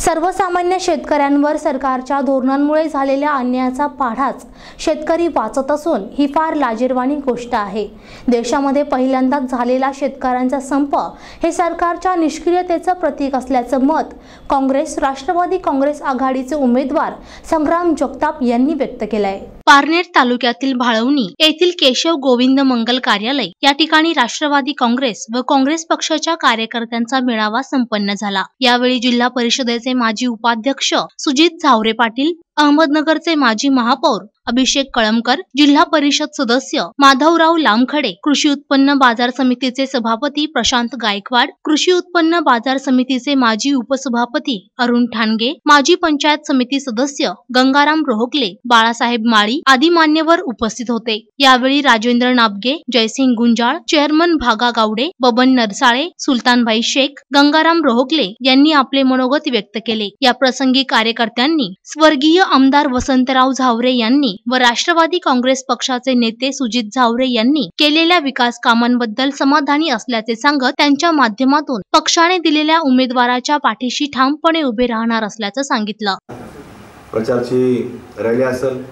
सर्वसामान्य शेतकऱ्यांवर सरकारच्या धोरणांमुळे झालेल्या अन्यायाचा पाढाच शेतकरी वाचत असून ही फार लाजीरवाणी गोष्ट आहे. देशामध्ये पहिल्यांदाच झालेला शेतकऱ्यांचा संप हे सरकारच्या निष्क्रियतेचं प्रतीक असल्याचं मत काँग्रेस राष्ट्रवादी काँग्रेस आघाडीचे उमेदवार संग्राम जगताप यांनी व्यक्त केलाय. पारनेर तालुक्यातील भाळवणी येथील केशव गोविंद मंगल कार्यालय या ठिकाणी राष्ट्रवादी काँग्रेस व काँग्रेस पक्षाच्या कार्यकर्त्यांचा मेळावा संपन्न झाला. यावेळी जिल्हा परिषदेचे माजी उपाध्यक्ष सुजित झावरे पाटील अहमदनगरचे माजी महापौर अभिषेक कळमकर जिल्हा परिषद सदस्य माधवराव लामखडे कृषी उत्पन्न बाजार समितीचे सभापती प्रशांत गायकवाड कृषी उत्पन्न बाजार समितीचे माजी उपसभापती अरुण ठाणगे माजी पंचायत समिती सदस्य गंगाराम रोहकले बाळासाहेब माळी आदी मान्यवर उपस्थित होते. यावेळी राजेंद्र नाबगे जयसिंग गुंजाळ चेअरमन भागा गावडे बबन नरसाळे सुलतानभाई शेख गंगाराम रोहकले यांनी आपले मनोगत व्यक्त केले. या प्रसंगी कार्यकर्त्यांनी स्वर्गीय आमदार वसंतराव झावरे यांनी व राष्ट्रवादी काँग्रेस पक्षाचे नेते सुजित झावरे यांनी केलेल्या विकास कामांबद्दल समाधानी असल्याचे सांगत त्यांच्या माध्यमातून पक्षाने दिलेल्या उमेदवाराच्या पाठीशी ठामपणे उभे राहणार असल्याचं सांगितलं. प्रचारची रॅली असेल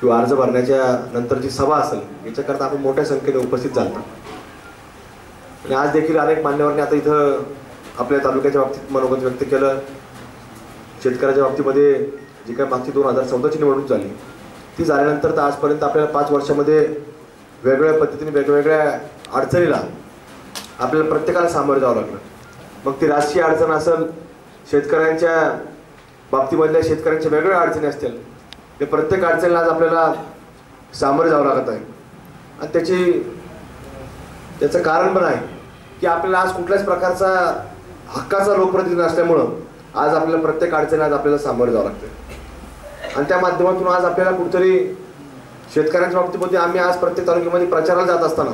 किंवा अर्ज भरण्याच्या नंतरची सभा असेल याच्याकरता आपण मोठ्या संख्येने उपस्थित झालो. आणि आज देखील अनेक मान्यवरांनी आता इथं आपल्या तालुक्याच्या बाबतीत मनोगत व्यक्त केलं. शेतकऱ्याच्या बाबतीमध्ये जी काय मागची दोन हजार चौदाची निवडणूक झाली ती झाल्यानंतर तर आजपर्यंत आपल्याला पाच वर्षामध्ये वेगवेगळ्या पद्धतीने वेगवेगळ्या अडचणीला आपल्याला प्रत्येकाला सामोरं जावं लागलं. मग ती राजकीय अडचण असेल शेतकऱ्यांच्या बाबतीमधल्या शेतकऱ्यांच्या वेगवेगळ्या अडचणी असतील ते प्रत्येक अडचणीला आज आपल्याला सामोरे जावं लागत आहे. आणि त्याची त्याचं कारण पण आहे की आपल्याला आज कुठल्याच प्रकारचा हक्काचा लोकप्रतिनिधी नसल्यामुळं आज आपल्याला प्रत्येक अडचणी आज आपल्याला सामोरं जावं लागतं आणि त्या माध्यमातून आज आपल्याला कुठंतरी शेतकऱ्यांच्या बाबतीमध्ये आम्ही आज प्रत्येक तालुक्यामध्ये प्रचाराला जात असताना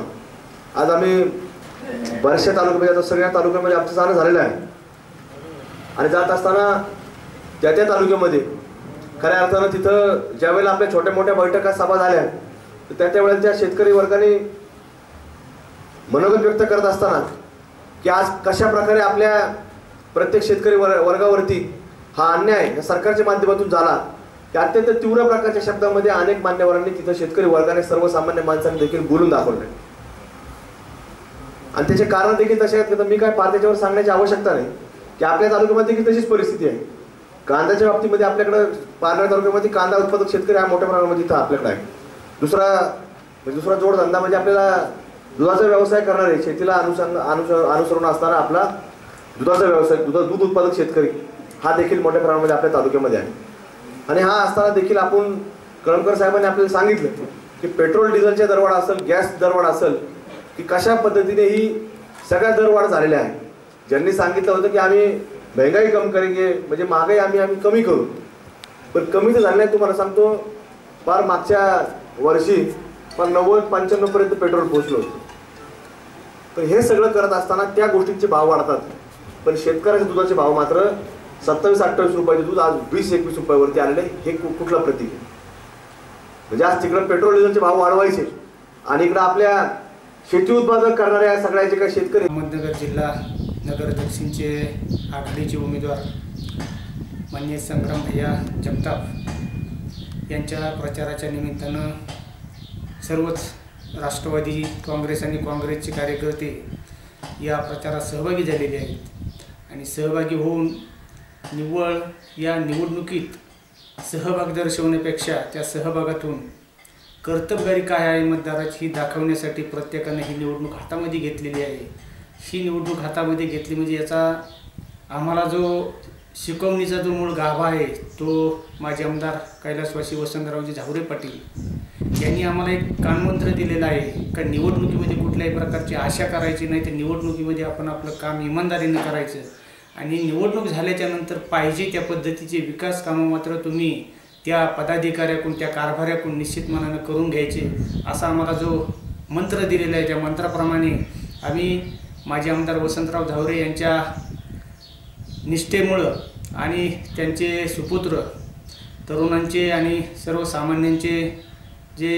आज आम्ही बऱ्याचशा तालुक्यामध्ये आता सगळ्या तालुक्यामध्ये आमचं जाणं झालेलं आहे. आणि जात असताना त्या त्या तालुक्यामध्ये खऱ्या अर्थानं तिथं ज्यावेळेला आपल्या छोट्या मोठ्या बैठका सभा झाल्या तर त्या त्यावेळेला त्या शेतकरी वर्गाने मनोगत व्यक्त करत असताना की आज कशा प्रकारे आपल्या प्रत्येक शेतकरी वर वर्गावरती हा अन्याय या सरकारच्या माध्यमातून झाला त्या अत्यंत तीव्र प्रकारच्या शब्दामध्ये अनेक मान्यवरांनी तिथं शेतकरी वर्गाने सर्वसामान्य माणसांनी देखील बोलून दाखवले आणि त्याचे कारण देखील तसे आहेत की मी काय फार त्याच्यावर सांगण्याची आवश्यकता नाही की आपल्या तालुक्यामध्ये देखील तशीच परिस्थिती आहे. कांद्याच्या बाबतीमध्ये आपल्याकडं पारनेर तालुक्यामध्ये कांदा उत्पादक शेतकरी हा मोठ्या प्रमाणामध्ये इथं आपल्याकडे आहे. दुसरा म्हणजे दुसरा जोडधंदा म्हणजे आपल्याला दुधाचा व्यवसाय करणारे शेतीला अनुसंग अनुसर अनुसरून असणारा आपला दुधाचा व्यवसाय दुधा दूध उत्पादक शेतकरी हा देखील मोठ्या प्रमाणामध्ये आपल्या तालुक्यामध्ये आहे. आणि हा असताना देखील आपण कळमकर साहेबांनी आपल्याला सांगितलं की पेट्रोल डिझेलच्या दरवाढ असेल गॅस दरवाढ असेल की कशा पद्धतीने ही सगळ्या दरवाढ झालेल्या आहे ज्यांनी सांगितलं होतं की आम्ही महंगाई कम करेंगे म्हणजे महागाई आम्ही आम्ही कमी करू. पण कमी तर झालं नाही तुम्हाला सांगतो फार मागच्या वर्षी पण नव्वद पंच्याण्णवपर्यंत पेट्रोल पोचलो होतं. तर हे सगळं करत असताना त्या गोष्टींचे भाव वाढतात. पण शेतकऱ्याच्या दुधाचे भाव मात्र सत्तावीस अठ्ठावीस रुपयाचे दूध आज वीस एकवीस रुपयावरती आलेले हे कुठलं प्रतीक आहे? म्हणजे आज तिकडं पेट्रोल डिझेलचे भाव वाढवायचे. आणि इकडं आपल्या शेती उत्पादक करणाऱ्या सगळ्या जे काही शेतकरी अहमदनगर जिल्हा नगर दक्षिणचे आघाडीचे उमेदवार मान्य संग्राम भैया जगताप यांच्या प्रचाराच्या निमित्तानं सर्वच राष्ट्रवादी काँग्रेस आणि काँग्रेसचे कार्यकर्ते या प्रचारात सहभागी झालेले आहेत. आणि सहभागी होऊन निव्वळ या निवडणुकीत सहभाग दर्शवण्यापेक्षा त्या सहभागातून कर्तबगारी काय आहे मतदाराची ही दाखवण्यासाठी प्रत्येकाने ही निवडणूक हातामध्ये घेतलेली आहे. ही निवडणूक हातामध्ये घेतली म्हणजे याचा आम्हाला जो शिकवणीचा जो मूळ गाभा आहे तो माजी आमदार कैलासवासी वसंतरावजी झावरे पाटील यांनी आम्हाला एक कानमंत्र दिलेला आहे का निवडणुकीमध्ये कुठल्याही प्रकारची आशा करायची नाही तर निवडणुकीमध्ये आपण आपलं काम इमानदारीनं करायचं. आणि निवडणूक झाल्याच्यानंतर पाहिजे त्या पद्धतीचे विकास कामं मात्र तुम्ही त्या पदाधिकाऱ्याकडून त्या कारभाऱ्याकडून निश्चित मनानं करून घ्यायचे असा आम्हाला जो मंत्र दिलेला आहे त्या मंत्राप्रमाणे आम्ही माजी आमदार वसंतराव धावरे यांच्या निष्ठेमुळं आणि त्यांचे सुपुत्र तरुणांचे आणि सर्वसामान्यांचे जे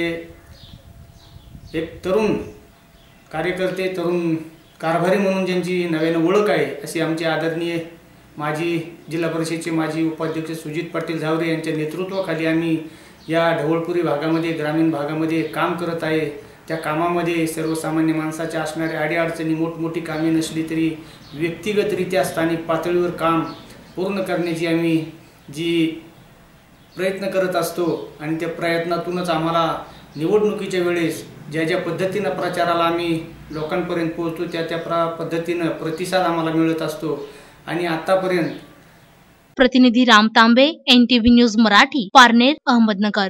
एक तरुण कार्यकर्ते तरुण कारभारी म्हणून ज्यांची नव्यानं ओळख आहे असे आमचे आदरणीय माजी जिल्हा परिषदेचे माजी उपाध्यक्ष सुजित पाटील झावरे यांच्या नेतृत्वाखाली आम्ही या ढवळपुरी भागामध्ये ग्रामीण भागामध्ये काम करत आहे. त्या कामामध्ये सर्वसामान्य माणसाच्या असणाऱ्या अडीअडचणी मोठमोठी कामे नसली तरी व्यक्तिगतरित्या स्थानिक पातळीवर काम पूर्ण करण्याची आम्ही जी प्रयत्न करत असतो आणि त्या प्रयत्नातूनच आम्हाला निवडणुकीच्या वेळेस ज्या ज्या पद्धतीनं प्रचाराला आम्ही लोकांपर्यंत पोहोचतो त्या त्या प्र पद्धतीनं प्रतिसाद आम्हाला मिळत असतो. आणि आतापर्यंत प्रतिनिधी Ram Tambe N T V news Marathi Parner Ahmednagar.